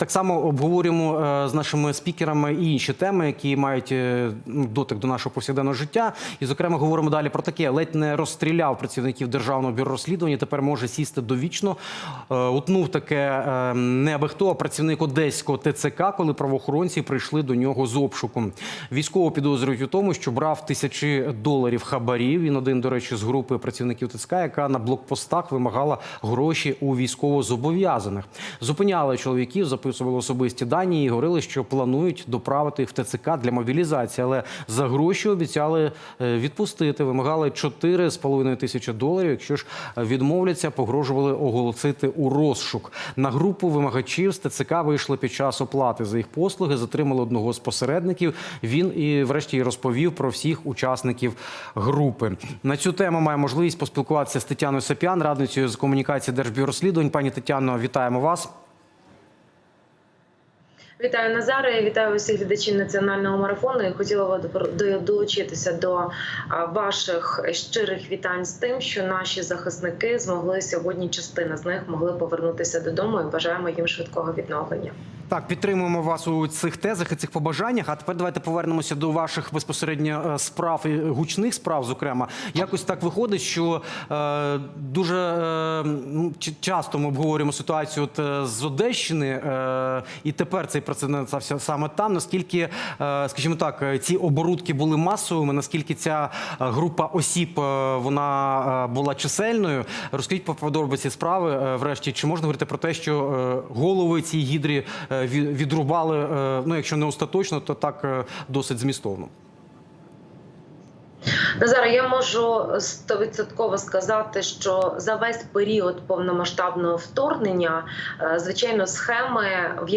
Так само обговорюємо е, з нашими спікерами і інші теми, які мають е, ну, дотик до нашого повсякденного життя. І, зокрема, говоримо далі про таке: ледь не розстріляв працівників державного бюро розслідування. Тепер може сісти довічно. Е, Утнув таке не аби хто, а працівник одеського ТЦК, коли правоохоронці прийшли до нього з обшуком. Військово підозрюють у тому, що брав тисячі доларів хабарів. Він один, до речі, з групи працівників ТЦК, яка на блокпостах вимагала гроші у військовозобов'язаних. Зупиняли чоловіків, записували особисті дані і говорили, що планують доправити їх в ТЦК для мобілізації, але за гроші обіцяли е, відпустити. Вимагали 4,5 тисячі доларів. Якщо ж е, відмовляться, погрожували оголосити у розшук. На групу вимагачів з ТЦК вийшли під час оплати за їх послуги, затримали одного з посередників. Він і, врешті, розповів про всіх учасників групи. На цю тему має можливість поспілкуватися з Тетяною Сапіан, радницею з комунікації Держбюро розслідувань. Пані Тетяно, вітаємо вас. Вітаю Назаре, вітаю усіх глядачів національного марафону. Я хотіла долучитися до ваших щирих вітань з тим, що наші захисники змогли сьогодні. Частина з них могли повернутися додому і бажаємо їм швидкого відновлення. Так, підтримуємо вас у цих тезах і цих побажаннях. А тепер давайте повернемося до ваших безпосередньо е, справ і гучних справ. Зокрема, якось так виходить, що е, дуже е, часто ми обговорюємо ситуацію от, е, з Одещини, е, і тепер цей прецедент стався саме там. Наскільки, е, скажімо так, е, ці оборудки були масовими, наскільки ця е, група осіб е, вона е, була чисельною? Розкажіть по подробиці справи. е, Врешті, чи можна говорити про те, що е, голови цій гідрі е, відрубали, е, ну якщо не остаточно, то так е, досить змістовно. Назаре, я можу стовідсотково сказати, що за весь період повномасштабного вторгнення, е, звичайно, схеми,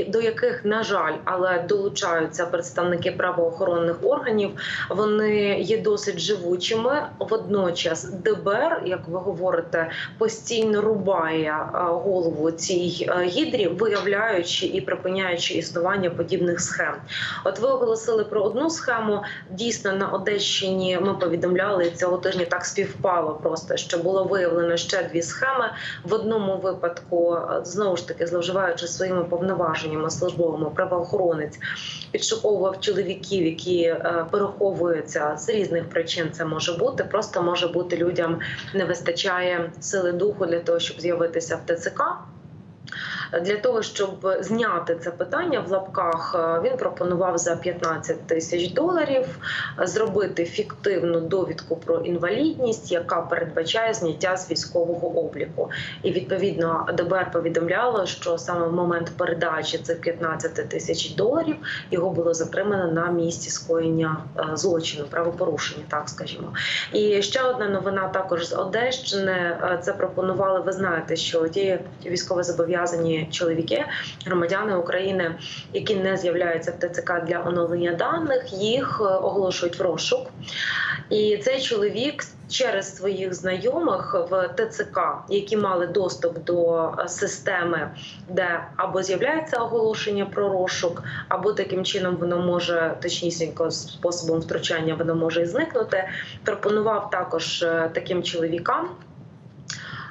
до яких на жаль, але долучаються представники правоохоронних органів, вони є досить живучими. Водночас ДБР, як ви говорите, постійно рубає е, голову цій е, гідрі, виявляючи і припиняючи існування подібних схем. От ви оголосили про одну схему. Дійсно, на Одещині ми повідомляли цього тижня. Так співпало просто, що було виявлено ще дві схеми. В одному випадку е, знову ж таки зловживаючи своїми повноваженнями службовими правоохоронець підшуковував чоловіків, які е, переховуються з різних причин. Це може бути. Просто може бути людям не вистачає сили духу для того, щоб з'явитися в ТЦК. Для того щоб зняти це питання в лапках, е, він пропонував за 15 тисяч доларів е, зробити фіктивну довідку про інвалідність, яка передбачає зняття з військового обліку. І відповідно ДБР повідомляло, що саме в момент передачі цих 15 тисяч доларів його було затримано на місці скоєння е, злочину, правопорушення, так скажімо. І ще одна новина також з Одещини. Це пропонували. Ви знаєте, що ті військовозобов'язані чоловіки, громадяни України, які не з'являються в ТЦК для оновлення даних, їх е, оголошують в розшук. І цей чоловік через своїх знайомих в ТЦК, які мали доступ до е, системи, де або з'являється оголошення про розшук, або таким чином воно може точнісінько способом втручання воно може і зникнути. Пропонував також е, таким чоловікам.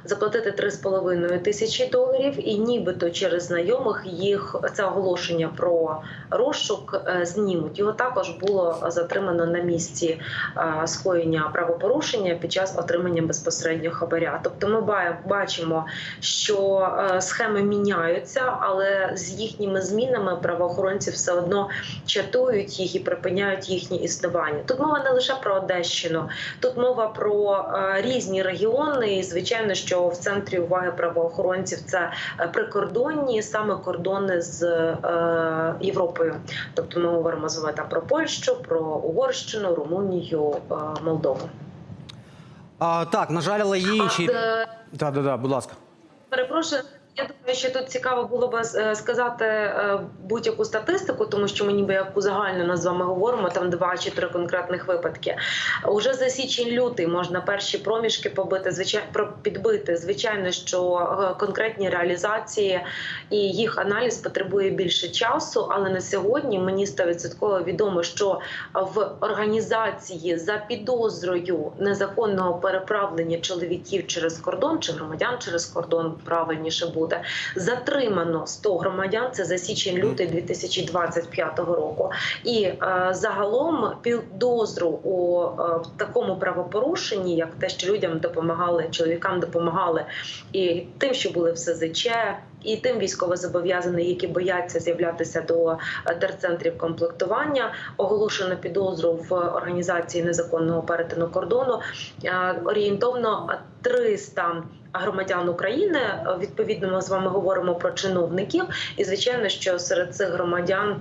Заплатити 3,5 тисячі доларів, і нібито через знайомих їх це оголошення про розшук е, знімуть. Його також було затримано на місці е, скоєння правопорушення під час отримання безпосередньо хабаря. Тобто, ми бачимо, що е, схеми міняються, але з їхніми змінами правоохоронці все одно чатують їх і припиняють їхнє існування. Тут мова не лише про Одещину, тут мова про різні регіони. І звичайно, що в центрі уваги правоохоронців це е, прикордонні саме кордони з е, Європою. Тобто ми говоримо з вами там про Польщу, про Угорщину, Румунію, е, Молдову. А, так, на жаль, але є інші. Так, да, да, так, так, будь ласка. Перепрошую. Я думаю, що тут цікаво було б е, сказати е, будь-яку статистику, тому що ми ніби як узагальнено з вами говоримо там два чи три конкретних випадки. Уже за січень-лютий можна перші проміжки побити, звичайно, підбити. Звичайно, що е, конкретні реалізації і їх аналіз потребує більше часу. Але на сьогодні мені 100% відомо, що в організації за підозрою незаконного переправлення чоловіків через кордон чи громадян через кордон правильніше буде, Затримано 100 громадян. Це за січень-лютий 2025 року. І е, загалом підозру у е, такому правопорушенні, як те, що людям допомагали, чоловікам допомагали, і тим, що були в СЗЧ, і тим військовозобов'язаним, які бояться з'являтися до е, терцентрів комплектування, оголошено підозру в організації незаконного перетину кордону. Е, Орієнтовно 300 громадян України. Е, Відповідно, ми з вами говоримо про чиновників, і звичайно, що серед цих громадян.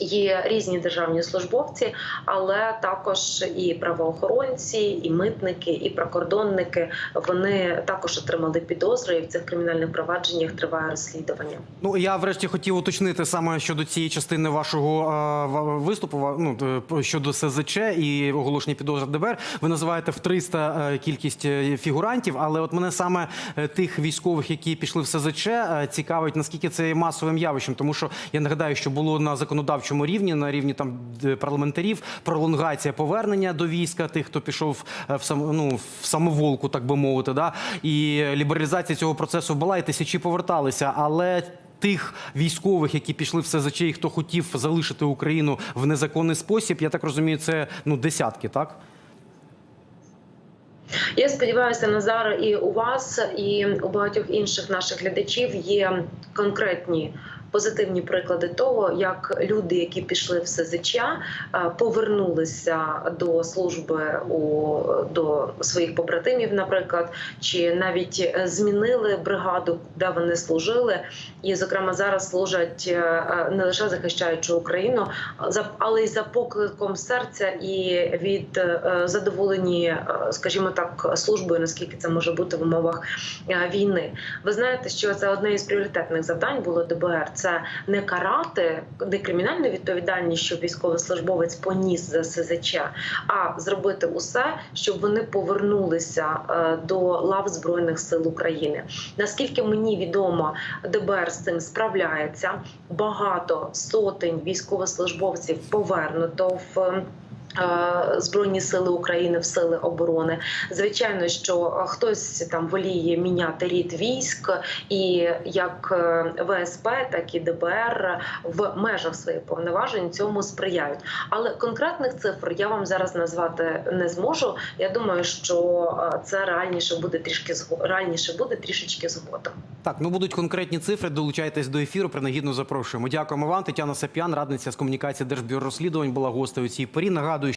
Є різні державні службовці, але також і правоохоронці, і митники, і прикордонники. Вони також отримали підозри, і в цих кримінальних провадженнях триває розслідування. Ну я врешті хотів уточнити саме щодо цієї частини вашого е, виступу. Ну е, щодо СЗЧ і оголошення підозр ДБР. Ви називаєте в 300 е, кількість фігурантів, але от мене саме тих військових, які пішли в СЗЧ, цікавить наскільки це є масовим явищем, тому що я нагадаю, що було на законодавчому рівні, на рівні там парламентарів, пролонгація повернення до війська тих, хто пішов е, в сам, ну, в самоволку, так би мовити, да і лібералізація цього процесу була, і тисячі поверталися, але тих військових, які пішли в СЗЧ, і хто хотів залишити Україну в незаконний спосіб, я так розумію, це ну десятки, так? Я сподіваюся, Назар, і у вас, і у багатьох інших наших глядачів є конкретні. Позитивні приклади того, як люди, які пішли в СЗЧ, е, повернулися до служби у до своїх побратимів, наприклад, чи навіть е, змінили бригаду, де вони служили, і, зокрема, зараз служать е, не лише захищаючи Україну, але й за покликом серця і від задоволені, скажімо так, службою, наскільки це може бути в умовах війни. Ви знаєте, що це одне із пріоритетних завдань було ДБР. Це не карати не кримінальну відповідальність, щоб військовослужбовець поніс за СЗЧ, а зробити усе, щоб вони повернулися е, до лав збройних сил України. Наскільки мені відомо, ДБР з цим справляється. Багато сотень військовослужбовців повернуто в. Е, Збройні сили України в сили оборони. Звичайно, що хтось там воліє міняти рід військ, і як е, ВСП, так і ДБР в межах своїх повноважень цьому сприяють. Але конкретних цифр я вам зараз назвати не зможу. Я думаю, що е, це реальніше буде трішки реальніше буде трішечки згодом. Так, ну будуть конкретні цифри. Долучайтесь до ефіру. Принагідно запрошуємо. Дякуємо вам. Тетяна Сап'ян, радниця з комунікації Держбюро розслідувань, була гостею у цій порі. Нагадую.